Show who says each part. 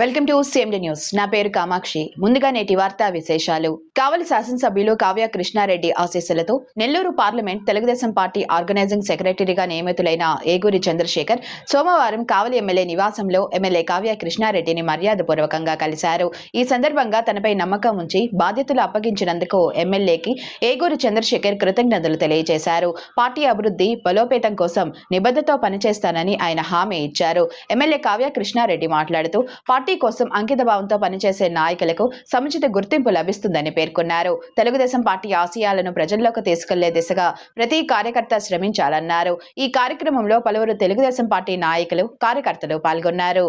Speaker 1: Welcome to CMD news నా పేరు కామాక్షి. ముందుగా నేటి వార్తా విశేషాలు. కావలి శాసనసభ్యులు కావ్య కృష్ణారెడ్డి ఆశీస్సులతో Nellore parliament Telugu Desam party organising సెక్రటరీగా నియమితులైన ఏగూరి చంద్రశేఖర్ సోమవారం కావలి ఎమ్మెల్యే నివాసంలో ఎమ్మెల్యే కావ్య కృష్ణారెడ్డిని మర్యాదపూర్వకంగా కలిశారు. ఈ సందర్భంగా తనపై నమ్మకం ఉంచి బాధ్యతలు అప్పగించినందుకు ఎమ్మెల్యేకి ఏగూరి చంద్రశేఖర్ కృతజ్ఞతలు తెలియజేశారు. పార్టీ అభివృద్ధి బలోపేతం కోసం నిబద్ధతో పనిచేస్తానని ఆయన హామీ ఇచ్చారు. ఎమ్మెల్యే కావ్య కృష్ణారెడ్డి మాట్లాడుతూ పార్టీ పార్టీ కోసం అంకితభావంతో పనిచేసే నాయకులకు సముచిత గుర్తింపు లభిస్తుందని పేర్కొన్నారు. తెలుగుదేశం పార్టీ ఆశయాలను ప్రజల్లోకి తీసుకెళ్ళే దిశగా ప్రతి కార్యకర్త శ్రమించాలన్నారు. ఈ కార్యక్రమంలో పలువురు తెలుగుదేశం పార్టీ నాయకులు కార్యకర్తలు పాల్గొన్నారు.